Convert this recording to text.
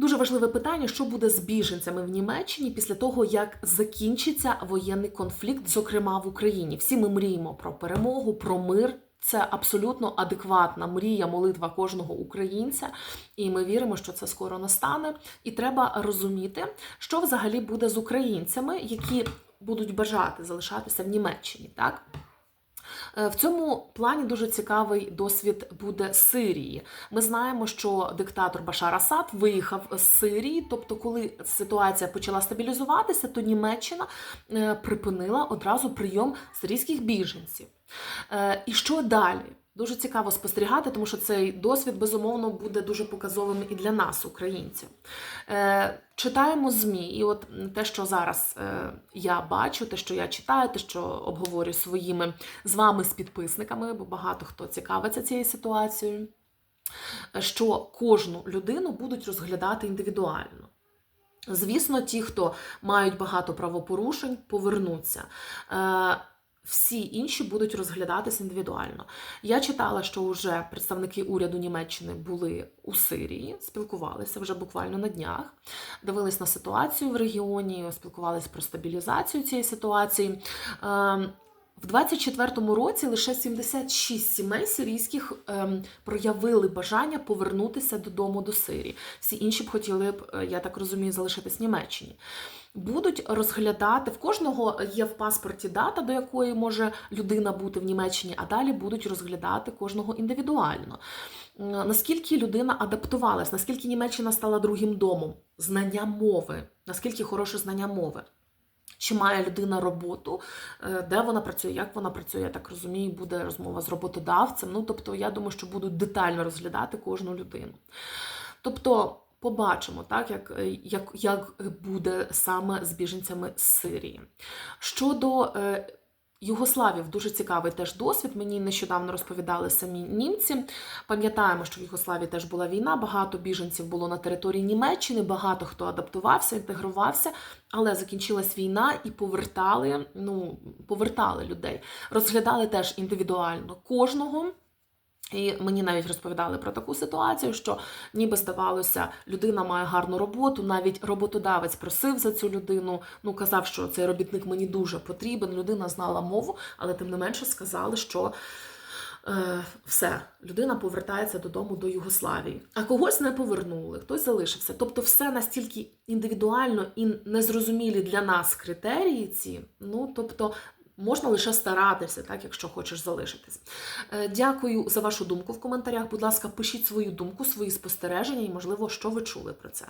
Дуже важливе питання, що буде з біженцями в Німеччині після того, як закінчиться воєнний конфлікт, зокрема в Україні. Всі ми мріємо про перемогу, про мир. Це абсолютно адекватна мрія, молитва кожного українця, і ми віримо, що це скоро настане. І треба розуміти, що взагалі буде з українцями, які будуть бажати залишатися в Німеччині. Так в цьому плані дуже цікавий досвід буде Сирії. Ми знаємо, що диктатор Башар Асад виїхав з Сирії. Тобто, коли ситуація почала стабілізуватися, то Німеччина е, припинила одразу прийом сирійських біженців. Е, І що далі? Дуже цікаво спостерігати, тому що цей досвід безумовно буде дуже показовим і для нас, українців. Е, читаємо ЗМІ, і от те, що зараз е, я бачу, те, що я читаю, те, що обговорю своїми з вами, з підписниками, бо багато хто цікавиться цією ситуацією, що кожну людину будуть розглядати індивідуально. Звісно, ті, хто мають багато правопорушень, повернуться. Е, всі інші будуть розглядатись індивідуально. Я читала, що вже представники уряду Німеччини були у Сирії, спілкувалися вже буквально на днях, дивились на ситуацію в регіоні, спілкувалися про стабілізацію цієї ситуації. В 24-му році лише 76 сімей сирійських ем, проявили бажання повернутися додому до Сирії. Всі інші б хотіли б, е, я так розумію, залишитись в Німеччині. Будуть розглядати в кожного є в паспорті дата, до якої може людина бути в Німеччині, а далі будуть розглядати кожного індивідуально. Наскільки людина адаптувалась, наскільки Німеччина стала другим домом, знання мови, наскільки хороше знання мови. Чи має людина роботу, е, де вона працює, як вона працює, я так розумію, буде розмова з роботодавцем. Ну, тобто, я думаю, що будуть детально розглядати кожну людину. Тобто, побачимо, так, як, е, як, як буде саме з біженцями з Сирії. Щодо е, Югославів, дуже цікавий теж досвід. Мені нещодавно розповідали самі німці. Пам'ятаємо, що в Югославії теж була війна, багато біженців було на території Німеччини, багато хто адаптувався, інтегрувався, але закінчилась війна і повертали, ну, повертали людей. Розглядали теж індивідуально кожного. І мені навіть розповідали про таку ситуацію, що ніби здавалося, людина має гарну роботу. Навіть роботодавець просив за цю людину. Ну казав, що цей робітник мені дуже потрібен. Людина знала мову, але тим не менше сказали, що е, все, людина повертається додому до Югославії. А когось не повернули, хтось залишився. Тобто, все настільки індивідуально і незрозумілі для нас критерії ці. Ну тобто. Можна лише старатися, так, якщо хочеш залишитись. Е, Дякую за вашу думку в коментарях. Будь ласка, пишіть свою думку, свої спостереження і, можливо, що ви чули про це.